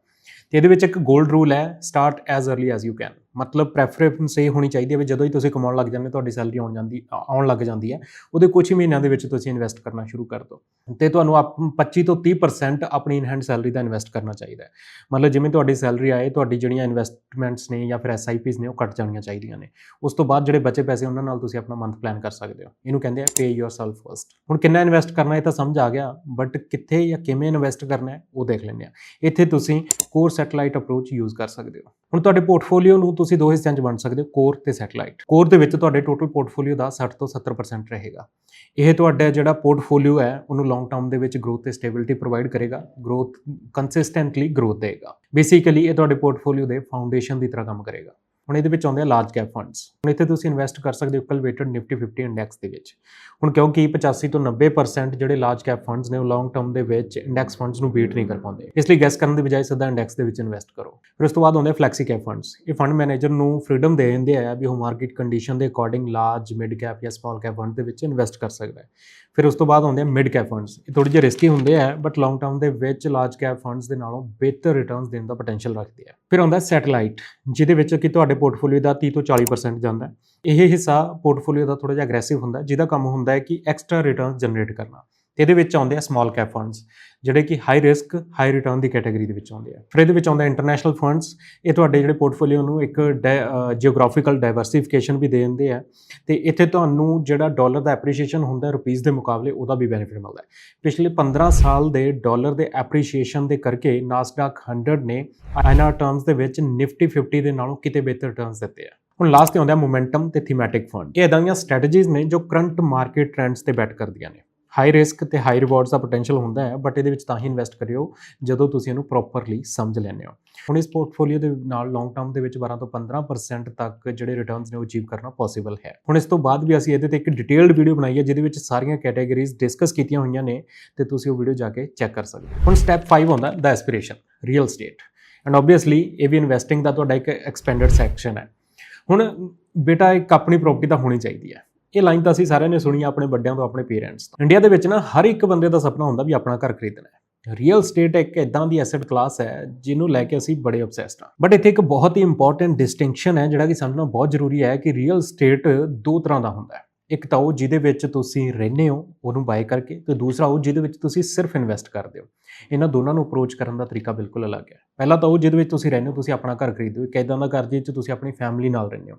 A: ਤੇ ਇਹਦੇ ਵਿੱਚ ਇੱਕ ਗੋਲਡ ਰੂਲ ਹੈ start as early as you can ਮਤਲਬ ਪ੍ਰੈਫਰੈਂਸ ਇਹ ਹੋਣੀ ਚਾਹੀਦੀ ਹੈ ਵੀ ਜਦੋਂ ਹੀ ਤੁਸੀਂ ਕਮਾਉਣ ਲੱਗ ਜਾਂਦੇ ਤੁਹਾਡੀ ਸੈਲਰੀ ਆਉਣ ਜਾਂਦੀ, ਆਉਣ ਲੱਗ ਜਾਂਦੀ ਹੈ। ਉਹਦੇ ਕੁਝ ਹੀ ਮਹੀਨਿਆਂ ਦੇ ਵਿੱਚ ਤੁਸੀਂ ਇਨਵੈਸਟ ਕਰਨਾ ਸ਼ੁਰੂ ਕਰ ਦਿਓ। ਤੇ ਤੁਹਾਨੂੰ 25 ਤੋਂ 30% ਆਪਣੀ ਇਨ ਹੈਂਡ ਸੈਲਰੀ ਦਾ ਇਨਵੈਸਟ ਕਰਨਾ ਚਾਹੀਦਾ ਹੈ। ਮਤਲਬ ਜਿਵੇਂ ਤੁਹਾਡੀ ਸੈਲਰੀ ਆਏ, ਤੁਹਾਡੀ ਜਿਹੜੀਆਂ ਇਨਵੈਸਟਮੈਂਟਸ ਨੇ ਜਾਂ ਫਿਰ ਐਸਆਈਪੀਜ਼ ਨੇ, ਉਹ ਕੱਟ ਜਾਣੀਆਂ ਚਾਹੀਦੀਆਂ ਨੇ। ਉਸ ਤੋਂ ਬਾਅਦ ਜਿਹੜੇ ਬਚੇ ਪੈਸੇ ਉਹਨਾਂ ਨਾਲ ਤੁਸੀਂ ਆਪਣਾ ਮੰਥ ਪਲਾਨ ਕਰ ਸਕਦੇ ਹੋ। ਇਹਨੂੰ ਕਹਿੰਦੇ ਆ ਪੇ ਯੋਰਸੈਲਫ ਫਸਟ ਹੁਣ ਕਿੰਨਾ ਇਨਵੈਸਟ ਕਰਨਾ ਇਹ ਤਾਂ ਸਮਝ ਆ ਗਿਆ ਬਟ ਕਿੱਥੇ ਜਾਂ ਕਿਵੇਂ ਇਨਵੈਸਟ ਕਰਨਾ ਹੈ, ਉਹ ਦੇਖ ਲੈਂਦੇ ਆ ਇੱਥੇ ਤੁਸੀਂ ਕੋਰਸ ਸੈਟੇਲਾਈਟ ਅਪਰੋਚ ਯੂਜ਼ ਕਰ ਸਕਦੇ ਹੋ। ਹੁਣ ਤੁਹਾਡੇ ਪੋਰਟਫੋਲੀਓ ਨੂੰ ਤੁਸੀਂ ਦੋ ਹਿੱਸਿਆਂ 'ਚ ਵੰਡ ਸਕਦੇ ਹੋ ਕੋਰ ਤੇ ਸੈਟਲਾਈਟ। ਕੋਰ ਦੇ ਵਿੱਚ ਤੁਹਾਡੇ ਟੋਟਲ ਪੋਰਟਫੋਲੀਓ ਦਾ 60 ਤੋਂ 70% ਰਹੇਗਾ। ਇਹ ਤੁਹਾਡਾ ਜਿਹੜਾ ਪੋਰਟਫੋਲੀਓ ਹੈ, ਉਹਨੂੰ ਲੌਂਗ ਟਰਮ ਦੇ ਵਿੱਚ ਗਰੋਥ ਤੇ ਸਟੇਬਿਲਿਟੀ ਪ੍ਰੋਵਾਈਡ ਕਰੇਗਾ ਗਰੋਥ ਕੰਸਿਸਟੈਂਟਲੀ ਗਰੋਥ ਦੇਗਾ। ਬੇਸਿਕਲੀ ਇਹ ਤੁਹਾਡੇ ਪੋਰਟਫੋਲੀਓ ਦੇ ਫਾਊਂਡੇਸ਼ਨ ਦੀ ਤਰ੍ਹਾਂ ਕੰਮ ਕਰੇਗਾ। ਹੁਣ ਇਹਦੇ ਵਿੱਚ ਆਉਂਦੇ ਆ ਲਾਰਜ ਕੈਪ ਫੰਡਸ ਹੁਣ ਇੱਥੇ ਤੁਸੀਂ ਇਨਵੈਸਟ ਕਰ ਸਕਦੇ ਹੋ ਕਲ ਵੇਟਡ ਨਿਫਟੀ 50 ਇੰਡੈਕਸ ਦੇ ਵਿੱਚ। ਹੁਣ ਕਿਉਂਕਿ 85 ਤੋਂ 90% ਜਿਹੜੇ ਲਾਰਜ ਕੈਪ ਫੰਡਸ ਨੇ ਉਹ ਲੌਂਗ ਟਰਮ ਦੇ ਵਿੱਚ ਇੰਡੈਕਸ ਫੰਡਸ ਨੂੰ ਬੀਟ ਨਹੀਂ ਕਰ ਪਾਉਂਦੇ। ਇਸ ਲਈ ਗੈਸ ਕਰਨ ਦੀ ਬਜਾਏ ਸਿੱਧਾ ਇੰਡੈਕਸ ਦੇ ਵਿੱਚ ਇਨਵੈਸਟ ਕਰੋ। ਫਿਰ ਉਸ ਤੋਂ ਬਾਅਦ ਆਉਂਦੇ ਆ ਫਲੈਕਸੀ ਕੈਪ ਫੰਡਸ ਇਹ ਫੰਡ ਮੈਨੇਜਰ ਨੂੰ ਫ੍ਰੀडम ਦੇ ਦਿੰਦੇ ਆ ਵੀ ਉਹ ਮਾਰਕੀਟ ਕੰਡੀਸ਼ਨ ਦੇ ਅਕੋਰਡਿੰਗ ਲਾਰਜ ਮਿਡ ਕੈਪ ਜਾਂ ਸਮਾਲ ਕੈਪ ਫੰਡ ਦੇ ਵਿੱਚ ਇਨਵੈਸਟ ਕਰ ਸਕਦਾ ਹੈ। ਫਿਰ ਉਸ ਤੋਂ ਬਾਅਦ ਆਉਂਦੇ ਆ ਮਿਡ ਕੈਪ ਫੰਡਸ ਇਹ ਥੋੜੇ ਜਿਹੇ ਰਿਸਕੀ ਹੁੰਦੇ ਆ ਬਟ ਲੌਂਗ ਟਰਮ ਦੇ ਵਿੱਚ ਲਾਰਜ ਕੈਪ ਫੰਡਸ ਦੇ ਨਾਲੋਂ ਬਿਹਤਰ ਰਿਟਰਨਸ ਦੇਣ ਦਾ ਪੋਟੈਂਸ਼ੀਅਲ ਰੱਖਦੇ ਆ। ਫਿਰ ਆਉਂਦਾ ਸੈਟਲਾਈਟ ਜਿਹਦੇ ਵਿੱਚ ਕਿ ਤੁਹਾਡੇ ਪੋਰਟਫੋਲੀਓ ਦਾ 30 ਤੋਂ 40% ਜਾਂਦਾ ਇਹ ਹਿੱਸਾ ਪੋਰਟਫੋਲੀਓ ਦਾ ਥੋੜਾ ਜਿਹਾ ਅਗਰੈਸਿਵ ਹੁੰਦਾ ਜਿਹਦਾ ਕੰਮ ਹੁੰਦਾ ਹੈ ਕਿ ਐਕਸਟਰਾ ਰਿਟਰਨਸ ਜਨਰੇਟ ਕਰਨਾ। ਤੇ ਇਹਦੇ ਵਿੱਚ ਆਉਂਦੇ ਆ ਸਮਾਲ ਕੈਪ ਫੰਡਸ ਜਿਹੜੇ ਕਿ ਹਾਈ ਰਿਸਕ ਹਾਈ ਰਿਟਰਨ ਦੀ ਕੈਟਾਗਰੀ ਦੇ ਵਿੱਚ ਆਉਂਦੇ ਆ। ਫਿਰ ਇਹਦੇ ਵਿੱਚ ਆਉਂਦਾ ਇੰਟਰਨੈਸ਼ਨਲ ਫੰਡਸ ਇਹ ਤੁਹਾਡੇ ਜਿਹੜੇ ਪੋਰਟਫੋਲੀਓ ਨੂੰ ਇੱਕ ਜੀਓਗ੍ਰਾਫੀਕਲ ਡਾਈਵਰਸਿਫਿਕੇਸ਼ਨ ਵੀ ਦੇ ਦਿੰਦੇ ਆ ਤੇ ਇੱਥੇ ਤੁਹਾਨੂੰ ਜਿਹੜਾ ਡਾਲਰ ਦਾ ਐਪਰੀਸ਼ੀਏਸ਼ਨ ਹੁੰਦਾ ਹੈ ਰੁਪੀਸ ਦੇ ਮੁਕਾਬਲੇ ਉਹਦਾ ਵੀ ਬੈਨੀਫਿਟ ਮਿਲਦਾ ਹੈ। ਪਿਛਲੇ 15 ਸਾਲ ਦੇ ਡਾਲਰ ਦੇ ਐਪਰੀਸ਼ੀਏਸ਼ਨ ਦੇ ਕਰਕੇ ਨਾਸਡਾਕ 100 ਨੇ ਆਈਐਨਆਰ ਟਰਮਸ ਦੇ ਵਿੱਚ ਨਿਫਟੀ 50 ਦੇ ਨਾਲੋਂ ਕਿਤੇ ਬਿਹਤਰ ਰਿਟਰਨਸ ਦਿੱਤੇ ਆ। ਹੁਣ ਲਾਸਟ ਤੇ ਆਉਂਦਾ ਮੋਮੈਂਟਮ ਤੇ ਥੀਮੈਟਿਕ ਫੰਡ ਇਹ ਇਦਾਂ ਦੀਆਂ ਸਟ੍ਰੈਟਜੀਜ਼ ਨੇ ਜੋ ਕਰੰਟ ਮਾਰਕੀਟ ਟ੍ਰੈਂਡਸ ਤੇ ਬੈਟ ਕਰਦੀਆਂ ਨੇ। ਹਾਈ ਰਿਸਕ ਤੇ ਹਾਈ ਰਿਵਾਰਡਸ ਦਾ ਪੋਟੈਂਸ਼ੀਅਲ ਹੁੰਦਾ ਹੈ ਬਟ ਇਹਦੇ ਵਿੱਚ ਤਾਂ ਹੀ ਇਨਵੈਸਟ ਕਰਿਓ ਜਦੋਂ ਤੁਸੀਂ ਇਹਨੂੰ ਪ੍ਰੋਪਰਲੀ ਸਮਝ ਲੈਂਦੇ ਹੋ। ਹੁਣ ਇਸ ਪੋਰਟਫੋਲੀਓ ਦੇ ਨਾਲ ਲੌਂਗ ਟਰਮ ਦੇ ਵਿੱਚ 12 ਤੋਂ 15% ਤੱਕ ਜਿਹੜੇ ਰਿਟਰਨਸ ਨੇ ਉਹ ਅਚੀਵ ਕਰਨਾ ਪੋਸੀਬਲ ਹੈ। ਹੁਣ ਇਸ ਤੋਂ ਬਾਅਦ ਵੀ ਅਸੀਂ ਇਹਦੇ ਤੇ ਇੱਕ ਡਿਟੇਲਡ ਵੀਡੀਓ ਬਣਾਈ ਹੈ, ਜਿਹਦੇ ਵਿੱਚ ਸਾਰੀਆਂ ਕੈਟਾਗਰੀਜ਼ ਡਿਸਕਸ ਕੀਤੀਆਂ ਹੋਈਆਂ ਨੇ ਤੇ ਤੁਸੀਂ ਉਹ ਵੀਡੀਓ ਜਾ ਕੇ ਚੈੱਕ ਕਰ ਸਕਦੇ ਹੋ। ਹੁਣ ਸਟੈਪ 5 ਹੁੰਦਾ ਦਾ aspiration real estate and obviously ਇਹ ਵੀ ਇਨਵੈਸਟਿੰਗ ਦਾ ਤੁਹਾਡਾ ਇੱਕ ਐਕਸਪੈਂਡਡ ਸੈਕਸ਼ਨ ਹੈ। ਹੁਣ ਬੇਟਾ ਇੱਕ ਆਪਣੀ ਪ੍ਰੋਪਰਟੀ ਤਾਂ ਹੋਣੀ ਚਾਹੀਦੀ ਹੈ। ਇਹ ਲਾਈਨ ਤਾਂ ਅਸੀਂ ਸਾਰਿਆਂ ਨੇ ਸੁਣੀ ਆਪਣੇ ਵੱਡਿਆਂ ਤੋਂ, ਆਪਣੇ ਪੇਰੈਂਟਸ ਤੋਂ। ਇੰਡੀਆ ਦੇ ਵਿੱਚ ਨਾ ਹਰ ਇੱਕ ਬੰਦੇ ਦਾ ਸੁਪਨਾ ਹੁੰਦਾ ਵੀ ਆਪਣਾ ਘਰ ਖਰੀਦਣਾ ਹੈ। ਰੀਅਲ ਸਟੇਟ ਇੱਕ ਇਦਾਂ ਦੀ ਐਸੈਟ ਕਲਾਸ ਹੈ ਜਿਹਨੂੰ ਲੈ ਕੇ ਅਸੀਂ ਬੜੇ ਆਬਸੈਸਡ ਹਾਂ। ਬਟ ਇੱਥੇ ਇੱਕ ਬਹੁਤ ਹੀ ਇੰਪੋਰਟੈਂਟ ਡਿਸਟਿੰਕਸ਼ਨ ਹੈ ਜਿਹੜਾ ਕਿ ਸਮਝਣਾ ਬਹੁਤ ਜ਼ਰੂਰੀ ਹੈ ਕਿ ਰੀਅਲ ਸਟੇਟ ਦੋ ਤਰ੍ਹਾਂ ਦਾ ਹੁੰਦਾ ਹੈ। ਇੱਕ ਤਾਂ ਉਹ ਜਿਹਦੇ ਵਿੱਚ ਤੁਸੀਂ ਰਹਿੰਦੇ ਹੋ, ਉਹਨੂੰ ਬਾਏ ਕਰਕੇ ਤੇ ਦੂਸਰਾ ਉਹ ਜਿਹਦੇ ਵਿੱਚ ਤੁਸੀਂ ਸਿਰਫ ਇਨਵੈਸਟ ਕਰਦੇ ਹੋ। ਇਹਨਾਂ ਦੋਨਾਂ ਨੂੰ ਅਪਰੋਚ ਕਰਨ ਦਾ ਤਰੀਕਾ ਬਿਲਕੁਲ ਅਲੱਗ ਹੈ। ਪਹਿਲਾ ਤਾਂ ਉਹ ਜਿਹਦੇ ਵਿੱਚ ਤੁਸੀਂ ਰਹਿੰਦੇ ਹੋ, ਤੁਸੀਂ ਆਪਣਾ ਘਰ ਖਰੀਦਦੇ ਹੋ ਇੱਕ ਇਦਾਂ ਦਾ ਘਰ ਜਿਹਦੇ ਵਿੱਚ ਤੁਸੀਂ ਆਪਣੀ ਫੈਮਿਲੀ ਨਾਲ ਰਹਿੰਦੇ ਹੋ।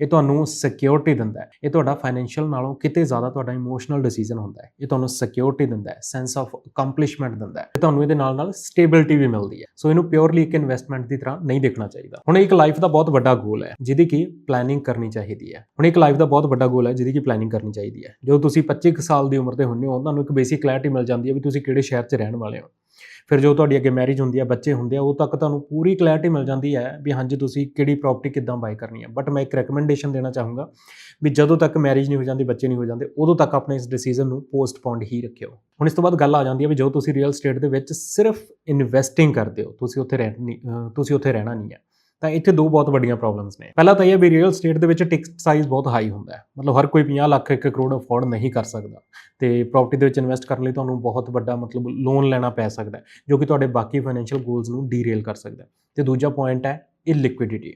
A: ਇਹ ਤੁਹਾਨੂੰ ਸਿਕਿਉਰਿਟੀ ਦਿੰਦਾ ਹੈ। ਇਹ ਤੁਹਾਡਾ ਫਾਈਨੈਂਸ਼ੀਅਲ ਨਾਲੋਂ ਕਿਤੇ ਜ਼ਿਆਦਾ ਤੁਹਾਡਾ ਇਮੋਸ਼ਨਲ ਡਿਸੀਜਨ ਹੁੰਦਾ ਹੈ। ਇਹ ਤੁਹਾਨੂੰ ਸਿਕਿਉਰਿਟੀ ਦਿੰਦਾ ਹੈ ਸੈਂਸ ਆਫ ਅਕੰਪਲਿਸ਼ਮੈਂਟ ਦਿੰਦਾ ਹੈ। ਤੁਹਾਨੂੰ ਇਹਦੇ ਨਾਲ ਨਾਲ ਸਟੇਬਿਲਿਟੀ ਵੀ ਮਿਲਦੀ ਹੈ। ਸੋ ਇਹਨੂੰ ਪਿਓਰਲੀ ਇੱਕ ਇਨਵੈਸਟਮੈਂਟ ਦੀ ਤਰ੍ਹਾਂ ਨਹੀਂ ਦੇਖਣਾ ਚਾਹੀਦਾ। ਹੁਣ ਇੱਕ ਲਾਈਫ ਦਾ ਬਹੁਤ ਵੱਡਾ ਗੋਲ ਹੈ, ਜਿਹਦੀ ਕਿ ਪਲੈਨਿੰਗ ਕਰਨੀ ਚਾਹੀਦੀ ਹੈ। ਹੁਣ ਇੱਕ ਲਾਈਫ ਦਾ ਬਹੁਤ ਵੱਡਾ ਗੋਲ ਹੈ, ਜਿਹਦੀ ਕਿ ਪਲੈਨਿੰਗ ਕਰਨੀ ਚਾਹੀਦੀ ਹੈ। ਜਦੋਂ ਤੁਸੀਂ 25 ਕੁ ਸਾਲ ਦੀ ਉਮਰ 'ਤੇ ਹੁੰਦੇ ਹੋ, ਤੁਹਾਨੂੰ ਇੱਕ ਬੇਸਿਕ ਕਲੈਰਿਟੀ ਮਿਲ ਜਾਂਦੀ ਹੈ ਵੀ ਤੁਸੀਂ ਕਿਹੜੇ ਸ਼ਹਿਰ 'ਚ ਰਹਿਣ ਵਾਲੇ ਹੋ। ਫਿਰ ਜੋ ਤੁਹਾਡੀ ਅੱਗੇ ਮੈਰਿਜ ਹੁੰਦੀ ਹੈ ਬੱਚੇ ਹੁੰਦੇ ਆ, ਉਹ ਤੱਕ ਤੁਹਾਨੂੰ ਪੂਰੀ ਕਲੈਰਿਟੀ ਮਿਲ ਜਾਂਦੀ ਹੈ ਵੀ ਹਾਂਜੀ, ਤੁਸੀਂ ਕਿਹੜੀ ਪ੍ਰਾਪਰਟੀ ਕਿੱਦਾਂ ਬਾਈ ਕਰਨੀ ਹੈ। ਬਟ ਮੈਂ ਇੱਕ ਰეკਮੈਂਡੇਸ਼ਨ ਦੇਣਾ ਚਾਹੂੰਗਾ ਵੀ ਜਦੋਂ ਤੱਕ ਮੈਰਿਜ ਨਹੀਂ ਹੋ ਜਾਂਦੀ, ਬੱਚੇ ਨਹੀਂ ਹੋ ਜਾਂਦੇ, ਉਦੋਂ ਤੱਕ ਆਪਣੇ ਇਸ ਡਿਸੀਜਨ ਨੂੰ ਪੋਸਟਪੋਨਡ ਹੀ ਰੱਖਿਓ। ਹੁਣ ਇਸ ਤੋਂ ਬਾਅਦ ਗੱਲ ਆ ਜਾਂਦੀ ਹੈ ਵੀ ਜੋ ਤੁਸੀਂ ਰੀਅਲ ਸਟੇਟ ਦੇ ਵਿੱਚ ਸਿਰਫ ਇਨਵੈਸਟਿੰਗ ਕਰਦੇ ਹੋ, ਤੁਸੀਂ ਉੱਥੇ ਰਹਿ, ਨਹੀਂ ਤੁਸੀਂ ਉੱਥੇ ਰਹਿਣਾ ਨਹੀਂ ਹੈ। ਤਾਂ ਇੱਥੇ ਦੋ ਬਹੁਤ ਵੱਡੀਆਂ ਪ੍ਰੋਬਲਮਸ ਨੇ। ਪਹਿਲਾ ਤਾਂ ਇਹ ਵੀ ਰੀਅਲ ਸਟੇਟ ਦੇ ਵਿੱਚ ਟਿਕਟ ਸਾਈਜ਼ ਬਹੁਤ ਹਾਈ ਹੁੰਦਾ ਹੈ। ਮਤਲਬ ਹਰ ਕੋਈ 50 ਲੱਖ 1 ਕਰੋੜ ਅਫੋਰਡ ਨਹੀਂ ਕਰ ਸਕਦਾ। ਤੇ ਪ੍ਰਾਪਰਟੀ ਦੇ ਵਿੱਚ ਇਨਵੈਸਟ ਕਰਨ ਲਈ ਤੁਹਾਨੂੰ ਬਹੁਤ ਵੱਡਾ ਮਤਲਬ ਲੋਨ ਲੈਣਾ ਪੈ ਸਕਦਾ ਜੋ ਕਿ ਤੁਹਾਡੇ ਬਾਕੀ ਫਾਈਨੈਂਸ਼ੀਅਲ ਗੋਲਸ ਨੂੰ ਡੀਰੇਲ ਕਰ ਸਕਦਾ ਹੈ। ਤੇ ਦੂਜਾ ਪੁਆਇੰਟ ਹੈ ਇਲਿਕੁਇਡਿਟੀ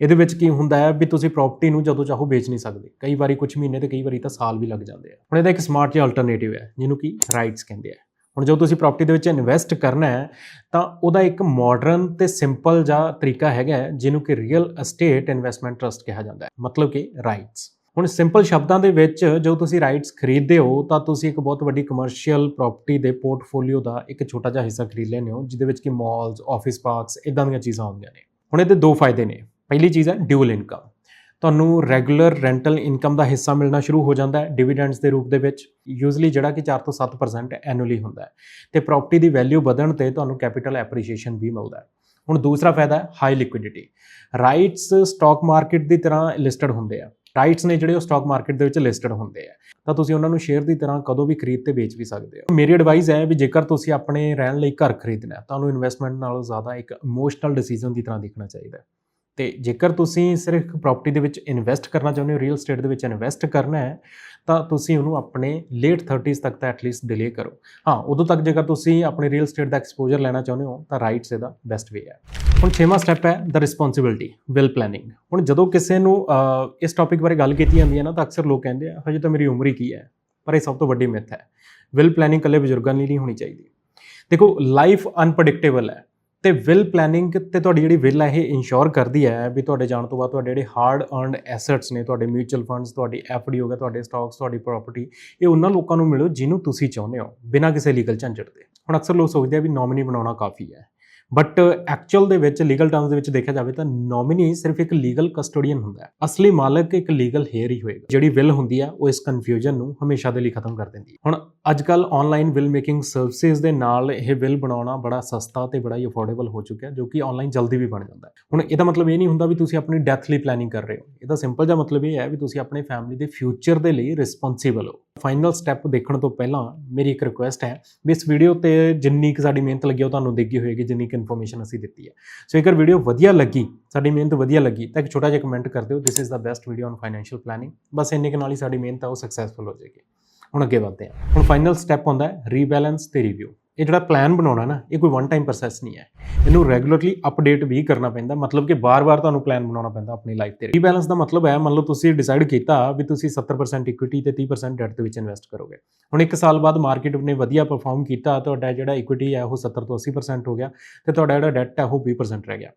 A: ਇਹਦੇ ਵਿੱਚ ਕੀ ਹੁੰਦਾ ਹੈ ਵੀ ਤੁਸੀਂ ਪ੍ਰਾਪਰਟੀ ਨੂੰ ਜਦੋਂ ਚਾਹੋ ਵੇਚ ਨਹੀਂ ਸਕਦੇ। ਕਈ ਵਾਰੀ ਕੁਝ ਮਹੀਨੇ ਤੇ ਕਈ ਵਾਰੀ ਤਾਂ ਸਾਲ ਵੀ ਲੱਗ ਜਾਂਦੇ ਆ। ਹੁਣ ਇਹਦਾ ਇੱਕ ਸਮਾਰਟ ਜਿਹਾ ਅਲਟਰਨੇਟਿਵ ਹੈ, ਜਿਹਨੂੰ ਕਿ ਰਾਈਟਸ ਕਹਿੰਦੇ ਆ। ਹੁਣ ਜਦੋਂ ਤੁਸੀਂ ਪ੍ਰਾਪਰਟੀ ਦੇ ਵਿੱਚ ਇਨਵੈਸਟ ਕਰਨਾ ਹੈ, ਤਾਂ ਉਹਦਾ ਇੱਕ ਮਾਡਰਨ ਤੇ ਸਿੰਪਲ ਜਿਹਾ ਤਰੀਕਾ ਹੈਗਾ ਜਿਹਨੂੰ ਕਿ ਰੀਅਲ ਅਸਟੇਟ ਇਨਵੈਸਟਮੈਂਟ ਟਰਸਟ ਕਿਹਾ ਜਾਂਦਾ ਹੈ, ਮਤਲਬ ਕਿ ਰਾਈਟਸ ਹੁਣ ਸਿੰਪਲ ਸ਼ਬਦਾਂ ਦੇ ਵਿੱਚ ਜਦੋਂ ਤੁਸੀਂ ਰਾਈਟਸ ਖਰੀਦਦੇ ਹੋ, ਤਾਂ ਤੁਸੀਂ ਇੱਕ ਬਹੁਤ ਵੱਡੀ ਕਮਰਸ਼ੀਅਲ ਪ੍ਰਾਪਰਟੀ ਦੇ ਪੋਰਟਫੋਲੀਓ ਦਾ ਇੱਕ ਛੋਟਾ ਜਿਹਾ ਹਿੱਸਾ ਖਰੀਦ ਲੈਂਦੇ ਹੋ, ਜਿਹਦੇ ਵਿੱਚ ਕਿ ਮਾਲਸ ਆਫਿਸ ਪਾਰਕਸ ਇਦਾਂ ਦੀਆਂ ਚੀਜ਼ਾਂ ਹੁੰਦੀਆਂ ਨੇ। ਹੁਣ ਇਹਦੇ ਦੋ ਫਾਇਦੇ ਨੇ। ਪਹਿਲੀ ਚੀਜ਼ ਹੈ ਡਿਊਲ ਇਨਕਮ ਤੁਹਾਨੂੰ ਰੈਗੂਲਰ ਰੈਂਟਲ ਇਨਕਮ ਦਾ ਹਿੱਸਾ ਮਿਲਣਾ ਸ਼ੁਰੂ ਹੋ ਜਾਂਦਾ ਹੈ ਡਿਵੀਡੈਂਡਸ ਦੇ ਰੂਪ ਦੇ ਵਿੱਚ। ਯੂਜ਼ਲੀ ਜਿਹੜਾ ਕਿ 4 ਤੋਂ 7% ਐਨੂਅਲੀ ਹੁੰਦਾ ਹੈ। ਤੇ ਪ੍ਰਾਪਰਟੀ ਦੀ ਵੈਲਿਊ ਵਧਣ ਤੇ ਤੁਹਾਨੂੰ ਕੈਪੀਟਲ ਐਪਰੀਸ਼ੀਏਸ਼ਨ ਵੀ ਮਿਲਦਾ ਹੈ। ਹੁਣ ਦੂਸਰਾ ਫਾਇਦਾ ਹੈ high liquidity REITs stock market ਦੀ ਤਰ੍ਹਾਂ ਲਿਸਟਡ ਹੁੰਦੇ ਆ। ਰਾਈਟਸ ਨੇ ਜਿਹੜੇ ਉਹ ਸਟਾਕ ਮਾਰਕੀਟ ਦੇ ਵਿੱਚ ਲਿਸਟਡ ਹੁੰਦੇ ਆ। ਤਾਂ ਤੁਸੀਂ ਉਹਨਾਂ ਨੂੰ ਸ਼ੇਅਰ ਦੀ ਤਰ੍ਹਾਂ ਕਦੋਂ ਵੀ ਖਰੀਦ ਤੇ ਵੇਚ ਵੀ ਸਕਦੇ ਹੋ। ਮੇਰੀ ਐਡਵਾਈਸ ਹੈ ਵੀ ਜੇਕਰ ਤੁਸੀਂ ਆਪਣੇ ਰਹਿਣ ਲਈ ਘਰ ਖਰੀਦਣਾ ਤੁਹਾਨੂੰ ਇਨਵੈਸਟਮੈਂਟ ਨਾਲੋਂ ਜ਼ਿਆਦਾ ਇੱਕ ਇਮੋਸ਼ਨਲ ਡਿਸੀਜਨ ਦੀ ਤਰ੍ਹਾਂ ਦੇਖਣਾ ਚਾਹੀਦਾ ਤੇ ਜੇਕਰ ਤੁਸੀਂ ਸਿਰਫ ਪ੍ਰਾਪਰਟੀ ਦੇ ਵਿੱਚ ਇਨਵੈਸਟ ਕਰਨਾ ਚਾਹੁੰਦੇ ਹੋ ਰੀਅਲ ਸਟੇਟ ਦੇ ਵਿੱਚ ਇਨਵੈਸਟ ਕਰਨਾ ਹੈ, ਤਾਂ ਤੁਸੀਂ ਉਹਨੂੰ ਆਪਣੇ ਲੇਟ 30s ਤੱਕ ਤਾਂ ਐਟਲੀਸਟ ਡਿਲੇ ਕਰੋ। ਹਾਂ, ਉਦੋਂ ਤੱਕ ਜੇਕਰ ਤੁਸੀਂ ਆਪਣੇ ਰੀਅਲ ਸਟੇਟ ਦਾ ਐਕਸਪੋਜ਼ਰ ਲੈਣਾ ਚਾਹੁੰਦੇ ਹੋ, ਤਾਂ ਰਾਈਟਸ ਇਹਦਾ ਬੈਸਟ ਵੇ ਹੈ। ਹੁਣ ਛੇਵਾਂ ਸਟੈਪ ਹੈ ਦ ਰਿਸਪੌਂਸਿਬਿਲਟੀ ਵਿਲ ਪਲੈਨਿੰਗ ਹੁਣ ਜਦੋਂ ਕਿਸੇ ਨੂੰ ਇਸ ਟੌਪਿਕ ਬਾਰੇ ਗੱਲ ਕੀਤੀ ਜਾਂਦੀ ਹੈ ਨਾ, ਤਾਂ ਅਕਸਰ ਲੋਕ ਕਹਿੰਦੇ ਆ, ਹਜੇ ਤਾਂ ਮੇਰੀ ਉਮਰ ਹੀ ਕੀ ਹੈ? ਪਰ ਇਹ ਸਭ ਤੋਂ ਵੱਡੀ ਮਿੱਥ ਹੈ। ਵਿਲ ਪਲੈਨਿੰਗ ਇਕੱਲੇ ਬਜ਼ੁਰਗਾਂ ਲਈ ਨਹੀਂ ਹੋਣੀ ਚਾਹੀਦੀ। ਦੇਖੋ ਲਾਈਫ ਅਨਪ੍ਰੈਡਿਕਟੇਬਲ ਹੈ। ਤੇ ਵਿਲ ਪਲੈਨਿੰਗ ਤੇ ਤੁਹਾਡੀ ਜਿਹੜੀ ਵਿਲ ਹੈ ਇਹ ਇੰਸ਼ੋਰ ਕਰਦੀ ਹੈ ਵੀ ਤੁਹਾਡੇ ਜਾਣ ਤੋਂ ਬਾਅਦ ਤੁਹਾਡੇ ਜਿਹੜੇ ਹਾਰਡ ਅਰਨਡ ਐਸੈਟਸ ਨੇ, ਤੁਹਾਡੇ ਮਿਊਚੁਅਲ ਫੰਡਸ ਤੁਹਾਡੀ ਐਫਡੀ ਹੋ ਗਿਆ, ਤੁਹਾਡੇ ਸਟਾਕਸ ਤੁਹਾਡੀ ਪ੍ਰਾਪਰਟੀ ਇਹ ਉਹਨਾਂ ਲੋਕਾਂ ਨੂੰ ਮਿਲੋ ਜਿਹਨੂੰ ਤੁਸੀਂ ਚਾਹੁੰਦੇ ਹੋ, ਬਿਨਾਂ ਕਿਸੇ ਲੀਗਲ ਝੰਜਟ ਦੇ। ਹੁਣ ਅਕਸਰ ਲੋਕ ਸੋਚਦੇ ਆ ਵੀ ਨੋਮਿਨੀ ਬਣਾਉਣਾ ਕਾਫੀ ਹੈ। ਬਟ ਐਕਚੁਅਲ ਦੇ ਵਿੱਚ ਲੀਗਲ ਟਰਮਸ ਦੇ ਵਿੱਚ ਦੇਖਿਆ ਜਾਵੇ ਤਾਂ ਨੋਮੀਨੀ ਸਿਰਫ ਇੱਕ ਲੀਗਲ ਕਸਟੋਡੀਅਨ ਹੁੰਦਾ ਹੈ। ਅਸਲੀ ਮਾਲਕ ਇੱਕ ਲੀਗਲ ਹੇਅਰ ਹੀ ਹੋਏਗਾ। ਜਿਹੜੀ ਵਿਲ ਹੁੰਦੀ ਆ, ਉਹ ਇਸ ਕਨਫਿਊਜ਼ਨ ਨੂੰ ਹਮੇਸ਼ਾ ਦੇ ਲਈ ਖਤਮ ਕਰ ਦਿੰਦੀ ਹੈ। ਹੁਣ ਅੱਜ ਕੱਲ ਆਨਲਾਈਨ ਵਿਲ ਮੇਕਿੰਗ ਸਰਵਿਸਿਜ਼ ਦੇ ਨਾਲ ਇਹ ਵਿਲ ਬਣਾਉਣਾ ਬੜਾ ਸਸਤਾ ਤੇ ਬੜਾ ਹੀ ਅਫੋਰਡੇਬਲ ਹੋ ਚੁੱਕਿਆ, ਜੋ ਕਿ ਆਨਲਾਈਨ ਜਲਦੀ ਵੀ ਬਣ ਜਾਂਦਾ ਹੈ। ਹੁਣ ਇਹਦਾ ਮਤਲਬ ਇਹ ਨਹੀਂ ਹੁੰਦਾ ਵੀ ਤੁਸੀਂ ਆਪਣੀ ਡੈਥ ਲਈ ਪਲੈਨਿੰਗ ਕਰ ਰਹੇ ਹੋ। ਇਹਦਾ ਸਿੰਪਲ ਜਿਹਾ ਮਤਲਬ ਇਹ ਹੈ ਵੀ ਤੁਸੀਂ ਆਪਣੇ ਫੈਮਿਲੀ ਦੇ ਫਿਊਚਰ ਦੇ ਲਈ ਰਿਸਪੌਂਸੀਬਲ ਹੋ। ਫਾਈਨਲ ਸਟੈਪ ਦੇਖਣ ਤੋਂ ਪਹਿਲਾਂ ਮੇਰੀ ਇੱਕ ਰਿਕੁਐਸਟ ਹੈ ਵੀ ਇਸ ਵੀਡੀਓ ਤੇ ਜਿੰਨੀ ਕੁ ਸਾਡੀ ਮਿਹਨਤ ਲੱਗੀ ਉਹ ਤੁਹਾਨੂੰ ਦਿੱਗੀ ਹੋਏਗੀ, ਜਿੰਨੀ ਕੁ ਇਨਫੋਰਮੇਸ਼ਨ ਅਸੀਂ ਦਿੱਤੀ ਹੈ। ਸੋ ਜੇਕਰ ਵੀਡੀਓ ਵਧੀਆ ਲੱਗੀ, ਸਾਡੀ ਮਿਹਨਤ ਵਧੀਆ ਲੱਗੀ, ਤਾਂ ਇੱਕ ਛੋਟਾ ਜਿਹਾ ਕਮੈਂਟ ਕਰ ਦਿਓ this is the best video on financial planning ਬਸ ਇੰਨੇ ਕੁ ਨਾਲ ਹੀ ਸਾਡੀ ਮਿਹਨਤ ਆ, ਉਹ ਸਕਸੈਸਫੁਲ ਹੋ ਜਾਏਗੀ। ਹੁਣ ਅੱਗੇ ਵਧਦੇ ਹਾਂ। ਹੁਣ ਫਾਈਨਲ ਸਟੈਪ ਹੁੰਦਾ ਹੈ ਰੀਬੈਲੈਂਸ ਤੇ ਰਿਵਿਊ ਇਹ ਜਿਹੜਾ ਪਲਾਨ ਬਣਾਉਣਾ ਨਾ, ਇਹ ਕੋਈ ਵਨ ਟਾਈਮ ਪ੍ਰੋਸੈਸ ਨਹੀਂ ਹੈ। ਇਹਨੂੰ ਰੈਗੂਲਰਲੀ ਅਪਡੇਟ ਵੀ ਕਰਨਾ ਪੈਂਦਾ, ਮਤਲਬ ਕਿ ਬਾਰ-ਬਾਰ ਤੁਹਾਨੂੰ ਪਲਾਨ ਬਣਾਉਣਾ ਪੈਂਦਾ ਆਪਣੀ ਲਾਈਫ ਤੇ। ਰੀਬੈਲੈਂਸ ਦਾ ਮਤਲਬ ਹੈ, ਮੰਨ ਲਓ ਤੁਸੀਂ ਡਿਸਾਈਡ ਕੀਤਾ ਵੀ ਤੁਸੀਂ 70% ਇਕੁਇਟੀ ਤੇ 30% ਡੈਟ ਦੇ ਵਿੱਚ ਇਨਵੈਸਟ ਕਰੋਗੇ। ਹੁਣ ਇੱਕ ਸਾਲ ਬਾਅਦ ਮਾਰਕੀਟ ਨੇ ਵਧੀਆ ਪਰਫਾਰਮ ਕੀਤਾ, ਤੁਹਾਡਾ ਜਿਹੜਾ ਇਕੁਇਟੀ ਹੈ ਉਹ 70 ਤੋਂ 80% ਹੋ ਗਿਆ ਤੇ ਤੁਹਾਡਾ ਜਿਹੜਾ ਡੈਟ ਹੈ ਉਹ 20% ਰਹਿ ਗਿਆ।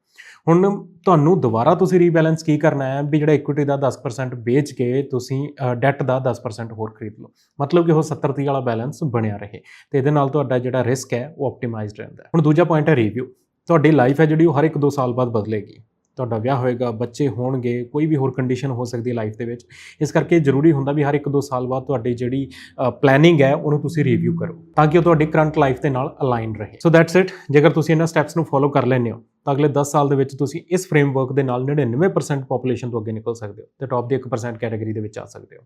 A: ਹੁਣ ਤੁਹਾਨੂੰ ਦੁਬਾਰਾ ਤੁਸੀਂ ਰੀਬੈਲੈਂਸ ਕੀ ਕਰਨਾ ਹੈ ਵੀ ਜਿਹੜਾ ਇਕੁਇਟੀ ਦਾ 10% ਵੇਚ ਕੇ ਤੁਸੀਂ ਡੈਟ ਦਾ 10% ਹੋਰ ਖਰੀਦ ਲਓ। ਮਤਲਬ ਕਿ ਉਹ 70 30 ਵਾਲਾ ਬੈਲੈਂਸ ਬਣਿਆ ਰਹੇ ਤੇ ਇਹਦੇ ਨਾਲ ਤੁਹਾਡਾ ਜਿਹੜਾ ਰਿਸਕ ਹੈ, ਉਹ ਆਪਟੀਮਾਈਜ਼ਡ ਰਹਿੰਦਾ ਹੈ। ਹੁਣ ਦੂਜਾ ਪੁਆਇੰਟ ਹੈ ਰਿਵਿਊ ਤੁਹਾਡੀ ਲਾਈਫ ਹੈ ਜਿਹੜੀ, ਉਹ ਹਰ ਇੱਕ ਦੋ ਸਾਲ ਬਾਅਦ ਬਦਲੇਗੀ। ਤੁਹਾਡਾ ਵਿਆਹ ਹੋਏਗਾ, ਬੱਚੇ ਹੋਣਗੇ, ਕੋਈ ਵੀ ਹੋਰ ਕੰਡੀਸ਼ਨ ਹੋ ਸਕਦੀ ਹੈ ਲਾਈਫ ਦੇ ਵਿੱਚ। ਇਸ ਕਰਕੇ ਜ਼ਰੂਰੀ ਹੁੰਦਾ ਵੀ ਹਰ ਇੱਕ ਦੋ ਸਾਲ ਬਾਅਦ ਤੁਹਾਡੀ ਜਿਹੜੀ ਪਲੈਨਿੰਗ ਹੈ, ਉਹਨੂੰ ਤੁਸੀਂ ਰਿਵਿਊ ਕਰੋ। ਤਾਂ ਕਿ ਉਹ ਤੁਹਾਡੀ ਕਰੰਟ ਲਾਈਫ ਦੇ ਨਾਲ ਅਲਾਈਨ ਰਹੇ। ਸੋ ਦੈਟਸ ਇਟ ਜੇਕਰ ਤੁਸੀਂ ਇਹਨਾਂ ਸਟੈਪਸ ਨੂੰ ਫੋਲੋ ਕਰ ਲੈਂਦੇ ਹੋ, ਤਾਂ ਅਗਲੇ 10 ਸਾਲ ਦੇ ਵਿੱਚ ਤੁਸੀਂ ਇਸ ਫਰੇਮਵਰਕ ਦੇ ਨਾਲ 99% ਪੋਪੂਲੇਸ਼ਨ ਤੋਂ ਅੱਗੇ ਨਿਕਲ ਸਕਦੇ ਹੋ। ਤੇ ਟੌਪ ਦੀ 1% ਕੈਟਾਗਰੀ ਦੇ ਵਿੱਚ ਆ ਸਕਦੇ ਹੋ।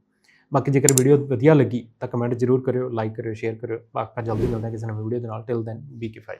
A: ਬਾਕੀ ਜੇਕਰ ਵੀਡੀਓ ਵਧੀਆ ਲੱਗੀ ਤਾਂ ਕਮੈਂਟ ਜ਼ਰੂਰ ਕਰਿਓ ਲਾਈਕ ਕਰਿਓ ਸ਼ੇਅਰ ਕਰਿਓ। ਬਾਕੀ ਜਲਦੀ ਮਿਲਦੇ ਹਾਂ ਕਿਸੇ ਨਵੀਂ ਵੀਡੀਓ ਦੇ ਨਾਲ। ਟਿਲ ਦੈਨ ਬੀ ਕੀ ਫਾਈਟ